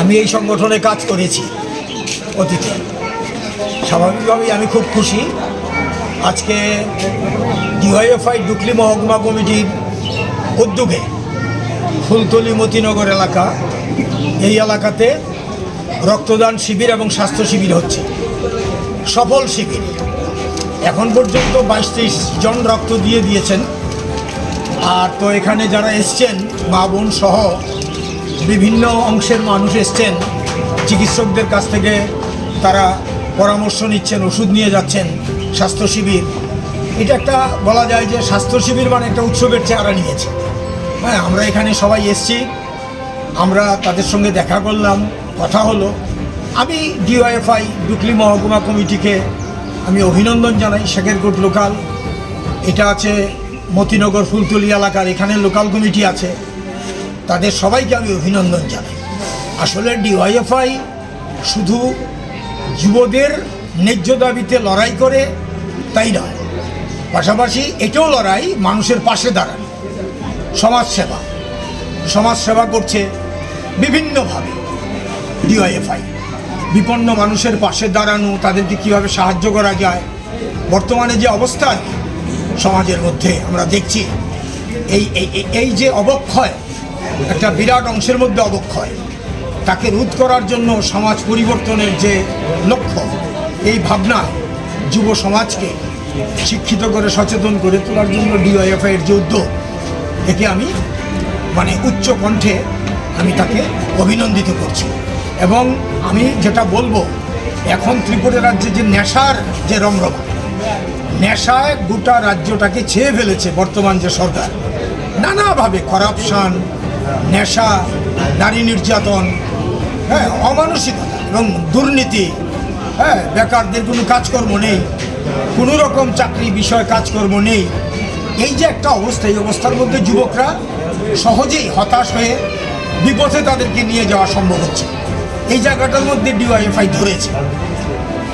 আমি এই সংগঠনে কাজ করেছি অতীতে। স্বাভাবিকভাবেই আমি খুব খুশি। আজকে ডিওয়াইএফআই ডুকলি মহকুমা কমিটির উদ্যোগে ফুলতলি মতিনগর এলাকা, এই এলাকাতে রক্তদান শিবির এবং স্বাস্থ্য শিবির হচ্ছে। সফল শিবির। এখন পর্যন্ত বাইশ তেইশ জন রক্ত দিয়ে দিয়েছেন। আর তো এখানে যারা এসছেন, মা, বোন সহ বিভিন্ন অংশের মানুষ এসছেন, চিকিৎসকদের কাছ থেকে তারা পরামর্শ নিচ্ছেন, ওষুধ নিয়ে যাচ্ছেন, স্বাস্থ্য শিবির। এটা একটা বলা যায় যে স্বাস্থ্য শিবির মানে একটা উৎসবের চেহারা নিয়েছে। হ্যাঁ আমরা এখানে সবাই এসছি। আমরা তাদের সঙ্গে দেখা করলাম, কথা হলো। আমি ডিওএফআই ডুকলি মহকুমা কমিটিকে আমি অভিনন্দন জানাই শেখেরকোট লোকাল। এটা আছে মতিনগর ফুলতলি এলাকার, এখানে লোকাল কমিটি আছে। তাদের সবাইকে আমি অভিনন্দন জানাই। আসলে ডিওয়াইএফআই শুধু যুবদের ন্যায্য দাবিতে লড়াই করে, তাই নয়। পাশাপাশি এটাও লড়াই মানুষের পাশে দাঁড়ানো সমাজসেবা। সমাজসেবা করছে বিভিন্নভাবে ডিওয়াইএফআই বিপন্ন মানুষের পাশে দাঁড়ানো, তাদেরকে কীভাবে সাহায্য করা যায়, বর্তমানে যে অবস্থা সমাজের মধ্যে আমরা দেখছি, এই এই যে অবক্ষয়, একটা বিরাট অংশের মধ্যে অবক্ষয়, তাকে রোধ করার জন্য সমাজ পরিবর্তনের যে লক্ষ্য, এই ভাবনা যুব সমাজকে শিক্ষিত করে সচেতন করে তোলার জন্য ডিওএফআই এর যে উদ্যোগ একে আমি মানে উচ্চ কণ্ঠে আমি তাকে অভিনন্দিত করছি। এবং আমি যেটা বলব, এখন ত্রিপুরা রাজ্যে যে নেশার যে রমরমা, নেশায় গোটা রাজ্যটাকে ছেয়ে ফেলেছে বর্তমান যে সরকার। নানাভাবে করাপশান নেশা, নারী নির্যাতন হ্যাঁ অমানসিকতা এবং দুর্নীতি হ্যাঁ বেকারদের কোনো কাজকর্ম নেই, কোনো রকম চাকরি বিষয় কাজকর্ম নেই। এই যে একটা অবস্থা, এই অবস্থার মধ্যে যুবকরা সহজেই হতাশ হয়ে বিপথে তাদেরকে নিয়ে যাওয়া সম্ভব হচ্ছে। এই জায়গাটার মধ্যে ডিওয়াইএফআই ধরেছে।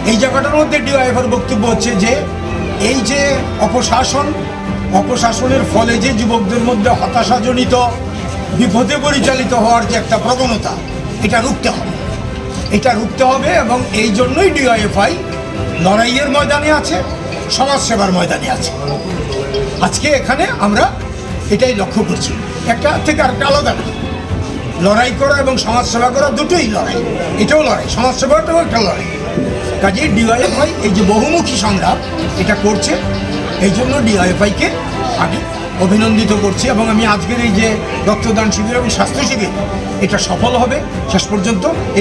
এই জায়গাটার মধ্যে ডিওয়াইফের বক্তব্য হচ্ছে যে, এই যে অপশাসন, অপশাসনের ফলে যে যুবকদের মধ্যে হতাশাজনিত বিপদে পরিচালিত হওয়ার যে একটা প্রবণতা, এটা রুখতে হবে। এটা রুখতে হবে এবং এই জন্যই ডিওয়াইএফআই লড়াইয়ের ময়দানে আছে। সমাজসেবার ময়দানে আছে। আজকে এখানে আমরা এটাই লক্ষ্য করছি। একটা থেকে আরেকটা আলাদা না। লড়াই করা এবং সমাজসেবা করা, দুটোই লড়াই। এটাও লড়াই, সমাজসেবাটাও একটা লড়াই। কাজে ডিওয়াইএফআই এই যে বহুমুখী সংগ্রাম, এটা করছে। এই জন্য ডিওয়াইএফআইকে আমি অভিনন্দিত করছি এবং আমি আজকের এই যে রক্তদান শিবির এবং স্বাস্থ্য শিবির, এটা সফল হবে। শেষ পর্যন্ত এই